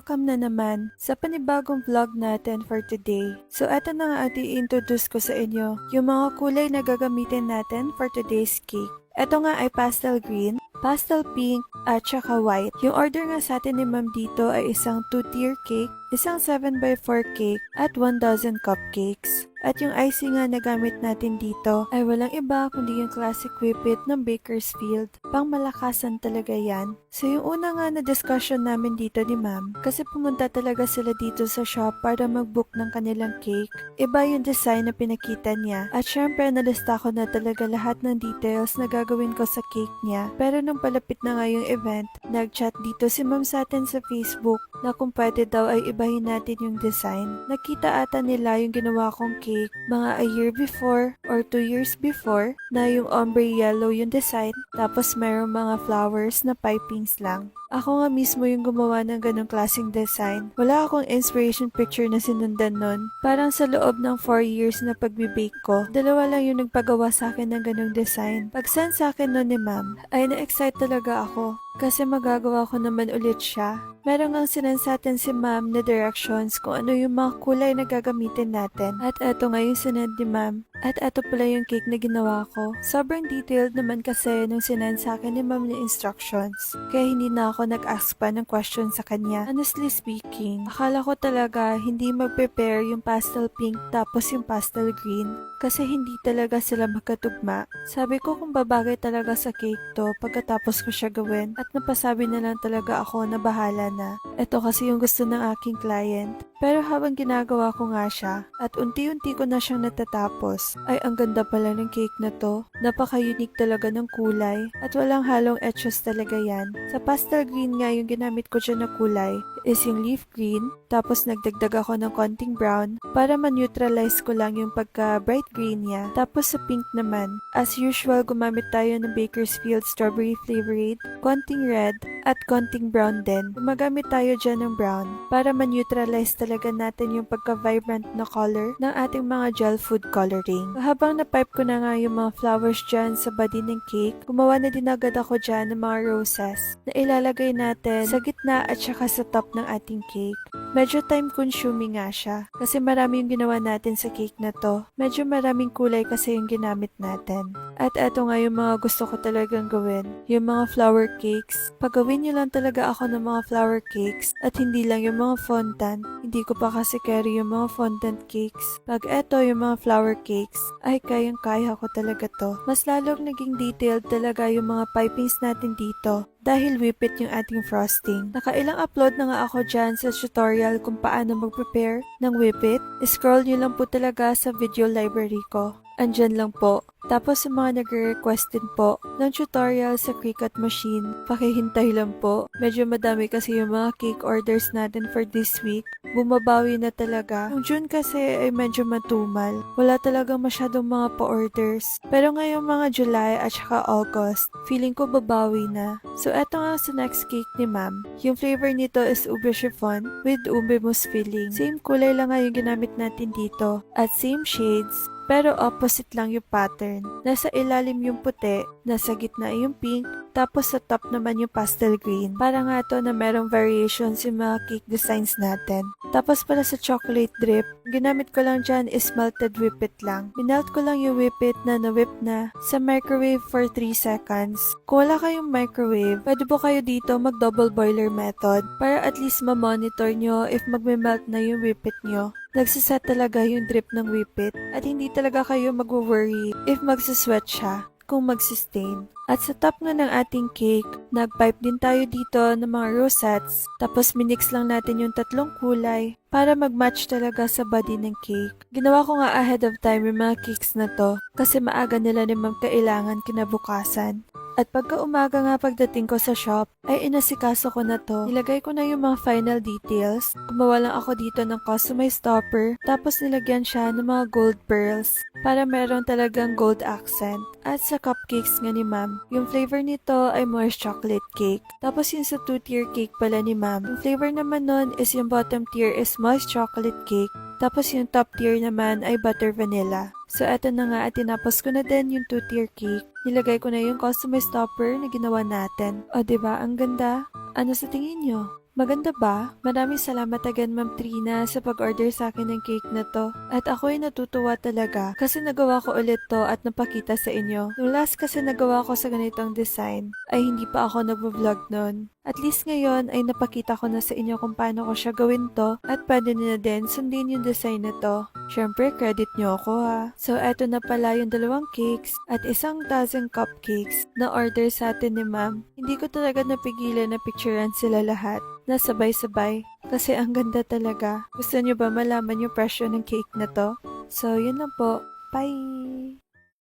welcome na naman sa panibagong vlog natin for today. So eto na nga at i-introduce ko sa inyo yung mga kulay na gagamitin natin for today's cake. Ito nga ay pastel green, pastel pink, at saka white. Yung order nga sa atin ni ma'am dito ay isang 2-tier cake, isang 7x4 cake, at 1 dozen cupcakes. At yung icing nga na gamit natin dito ay walang iba kundi yung classic whippet ng Bakersfield. Pang malakasan talaga yan. So yung una nga na discussion namin dito ni ma'am, kasi pumunta talaga sila dito sa shop para mag-book ng kanilang cake. Iba yung design na pinakita niya. At syempre nalista ko na talaga lahat ng details na gagawin ko sa cake niya. Pero nung palapit na nga yung event, nag-chat dito si ma'am sa atin sa Facebook na kung pwede daw ay ibahin natin yung design. Nakita ata nila yung ginawa kong cake mga a year before or two years before na yung ombre yellow yung design tapos mayroong mga flowers na pipings lang. Ako nga mismo yung gumawa ng ganong klaseng design. Wala akong inspiration picture na sinundan nun. Parang sa loob ng 4 years na pagbibake ko, dalawa lang yung nagpagawa sa akin ng ganong design. Pag send sa akin nun ni ma'am, ay na-excite talaga ako. Kasi magagawa ko naman ulit siya. Meron ngang sinend sa atin si ma'am na directions kung ano yung mga kulay na gagamitin natin. At eto nga yung sinend ni ma'am. At eto pala yung cake na ginawa ko. Sobrang detailed naman kasi nung sinend sa akin ni ma'am yung instructions. Kaya hindi na ako nag-ask pa ng question sa kanya. Honestly speaking, akala ko talaga hindi mag-prepare yung pastel pink tapos yung pastel green. Kasi hindi talaga sila magkatugma. Sabi ko kung babagay talaga sa cake to pagkatapos ko siya gawin. At napasabi na lang talaga ako na bahala na. Ito kasi yung gusto ng aking client. Pero habang ginagawa ko nga siya at unti-unti ko na siyang natatapos, ay ang ganda pala ng cake na to. Napaka-unique talaga ng kulay at walang halong etchos talaga yan. Sa pastel green nga yung ginamit ko dyan na kulay is yung leaf green, tapos nagdagdag ako ng konting brown para ma-neutralize ko lang yung pagka-bright green niya. Tapos sa pink naman, as usual gumamit tayo ng Bakersfield Strawberry Flavorade, konting red, at konting brown din. Gumagamit tayo dyan ng brown para ma-neutralize talaga natin yung pagka-vibrant na color ng ating mga gel food coloring. Habang na-pipe ko na nga yung mga flowers dyan sa body ng cake, gumawa na din agad ako dyan ng mga roses na ilalagay natin sa gitna at saka sa top ng ating cake. Medyo time consuming nga siya kasi marami yung ginawa natin sa cake na to. Medyo maraming kulay kasi yung ginamit natin. At eto nga yung mga gusto ko talagang gawin. Yung mga flower cakes. Pagawin nyo lang talaga ako ng mga flower cakes at hindi lang yung mga fondant. Hindi ko pa kasi carry yung mga fondant cakes. Pag eto yung mga flower cakes, ay kayang-kaya ko talaga to. Mas lalong naging detailed talaga yung mga pipings natin dito dahil whippet yung ating frosting. Nakailang upload na nga ako dyan sa tutorial kung paano mag-prepare ng whippet. Scroll nyo lang po talaga sa video library ko. Andyan lang po. Tapos sa mga nagre-request din po ng tutorial sa Cricut machine, pakihintay lang po. Medyo madami kasi yung mga cake orders natin for this week. Bumabawi na talaga. Yung June kasi ay medyo matumal. Wala talagang masyadong mga pa-orders. Pero ngayong mga July at saka August, feeling ko babawi na. So eto nga sa next cake ni ma'am. Yung flavor nito is ube chiffon with ube mousse filling. Same kulay lang nga yung ginamit natin dito. At same shades. Pero opposite lang yung pattern. Nasa ilalim yung puti, nasa gitna yung pink, tapos sa top naman yung pastel green. Para nga to na merong variations yung mga cake designs natin. Tapos para sa chocolate drip, ginamit ko lang dyan is melted whippet lang. Minelt ko lang yung whippet na na-whip na sa microwave for 3 seconds. Kung wala kayong microwave, pwede po kayo dito mag double boiler method para at least ma-monitor nyo if magme-melt na yung whippet nyo nagsiset talaga yung drip ng whippet at hindi talaga kayo mag-worry if magsisweat siya kung magsistain. At sa top nga ng ating cake, nagpipe din tayo dito ng mga rosettes tapos minix lang natin yung tatlong kulay para mag-match talaga sa body ng cake. Ginawa ko nga ahead of time yung mga cakes na to kasi maaga nila ni ma'am kailangan kinabukasan. At pagka umaga nga pagdating ko sa shop, ay inasikaso ko na to. Nilagay ko na yung mga final details. Gumawa lang ako dito ng customized topper, tapos nilagyan siya ng mga gold pearls para meron talagang gold accent. At sa cupcakes nga ni ma'am, yung flavor nito ay moist chocolate cake. Tapos yung sa two-tier cake pala ni ma'am, yung flavor naman nun is yung bottom tier is moist chocolate cake. Tapos yung top tier naman ay butter vanilla. So eto na nga at tinapos ko na din yung two-tier cake. Nilagay ko na yung customized topper na ginawa natin. O ba diba, ang ganda? Ano sa tingin nyo? Maganda ba? Maraming salamat again Ma'am Trina sa pag-order sa akin ng cake na to. At ako ay natutuwa talaga kasi nagawa ko ulit to at napakita sa inyo. Yung last kasi nagawa ko sa ganitong design ay hindi pa ako nag-vlog nun. At least ngayon ay napakita ko na sa inyo kung paano ko siya gawin to at pwede nyo na din sundin yung design na to. Siyempre, credit nyo ako ha. So, eto na pala yung dalawang cakes at isang dozen cupcakes na order sa atin ni ma'am. Hindi ko talaga napigilan na picturean sila lahat na sabay-sabay kasi ang ganda talaga. Gusto nyo ba malaman yung presyo ng cake na to? So, yun na po. Bye!